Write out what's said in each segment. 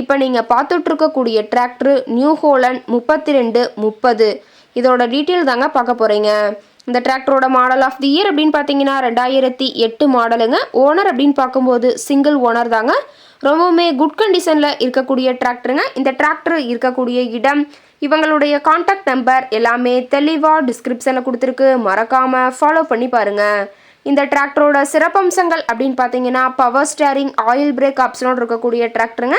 இப்போ நீங்கள் பார்த்துட்ருக்கக்கூடிய tractor new Holland முப்பத்தி ரெண்டு முப்பது. இதோட டீட்டெயில் தாங்க பார்க்க போகிறீங்க இந்த டிராக்டரோட மாடல் ஆஃப் தி இயர் அப்படின்னு பார்த்தீங்கன்னா ரெண்டாயிரத்தி எட்டு மாடலுங்க ஓனர் அப்படின்னு பார்க்கும்போது சிங்கிள் ஓனர் தாங்க. ரொம்பவுமே குட் கண்டிஷனில் இருக்கக்கூடிய டிராக்டருங்க இந்த டிராக்டர் இருக்கக்கூடிய இடம் இவங்களுடைய காண்டாக்ட் நம்பர் எல்லாமே தெளிவாக டிஸ்கிரிப்ஷனில் கொடுத்துருக்கு. மறக்காமல் ஃபாலோ பண்ணி பாருங்கள் இந்த டிராக்டரோட சிறப்பம்சங்கள் அப்படின்னு பார்த்தீங்கன்னா பவர் ஸ்டேரிங் ஆயில் பிரேக் ஆப்ஷனோடு இருக்கக்கூடிய டிராக்டருங்க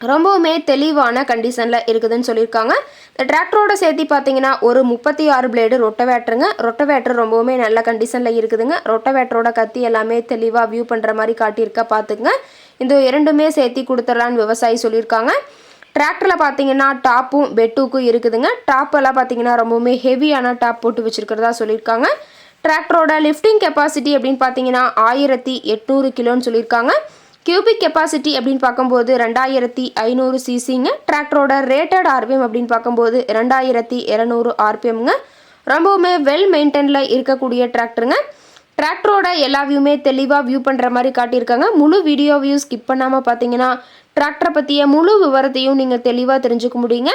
ரொம்பவுமே தெளிவான கண்டிஷனில் இருக்குதுன்னு சொல்லியிருக்காங்க. இந்த டிராக்டரோட சேர்த்து பார்த்தீங்கன்னா ஒரு முப்பத்தி ஆறு பிளேடு ரொட்டவேட்டருங்க. ரொட்டவேட்டர் ரொம்பவுமே நல்ல கண்டிஷனில் இருக்குதுங்க. ரொட்டவேட்டரோட கத்தி எல்லாமே தெளிவாக வியூ பண்ணுற மாதிரி காட்டியிருக்க பார்த்துங்க இந்த இரண்டுமே சேர்த்தி கொடுத்துடலான்னு விவசாயி சொல்லியிருக்காங்க. டிராக்டரில் பார்த்தீங்கன்னா டாப்பும் பெட்டுக்கும் இருக்குதுங்க. டாப் எல்லாம் பார்த்தீங்கன்னா ரொம்பவுமே ஹெவியான டாப் போட்டு வச்சுருக்கிறதா சொல்லியிருக்காங்க. டிராக்டரோட லிஃப்டிங் கெப்பாசிட்டி அப்படின்னு பார்த்தீங்கன்னா ஆயிரத்தி எட்நூறு கிலோன்னு சொல்லியிருக்காங்க. கியூபிக் கெப்பாசிட்டி அப்படின்னு பார்க்கும்போது ரெண்டாயிரத்தி ஐநூறு சிசிங்க டிராக்டரோட ரேட்டட் ஆர்பிஎம் அப்படின்னு பார்க்கும்போது ரெண்டாயிரத்தி இரநூறு ஆர்பிஎம்ங்க ரொம்பவுமே வெல் மெயின்டைனில் இருக்கக்கூடிய டிராக்டருங்க டிராக்டரோட எல்லா வியூமே தெளிவாக வியூ பண்ணுற மாதிரி காட்டியிருக்காங்க. முழு வீடியோ வியூ ஸ்கிப் பண்ணாமல் பார்த்தீங்கன்னா டிராக்டரை பற்றிய முழு விவரத்தையும் நீங்கள் தெளிவாக தெரிஞ்சுக்க முடியுங்க.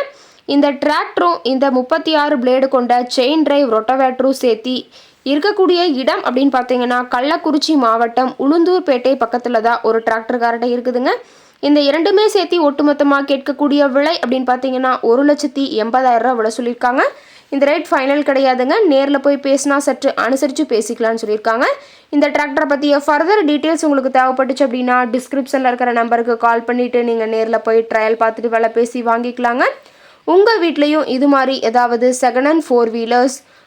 இந்த டிராக்டரும் இந்த முப்பத்தி ஆறு பிளேடு கொண்ட செயின் டிரைவ் ரொட்டவேட்டரும் சேர்த்தி இருக்கக்கூடிய இடம் அப்படின்னு பார்த்தீங்கன்னா கள்ளக்குறிச்சி மாவட்டம் உளுந்தூர்பேட்டை பக்கத்தில் தான் ஒரு டிராக்டர்காரட்டை இருக்குதுங்க. இந்த இரண்டுமே சேர்த்து ஒட்டுமொத்தமாக கேட்கக்கூடிய விலை அப்படின்னு பார்த்தீங்கன்னா ஒரு லட்சத்தி எண்பதாயிரம் ரூபா விலை சொல்லியிருக்காங்க. இந்த ரேட் ஃபைனல் கிடையாதுங்க. நேரில் போய் பேசினா சற்று அனுசரித்து பேசிக்கலாம்னு சொல்லியிருக்காங்க. இந்த டிராக்டரை பற்றிய ஃபர்தர் டீட்டெயில்ஸ் உங்களுக்கு தேவைப்பட்டுச்சு அப்படின்னா டிஸ்கிரிப்ஷனில் இருக்கிற நம்பருக்கு கால் பண்ணிவிட்டு நீங்கள் நேரில் போய் ட்ரையல் பார்த்துட்டு விலை பேசி வாங்கிக்கலாங்க. உங்கள் வீட்லேயும் இது மாதிரி ஏதாவது second hand four wheelers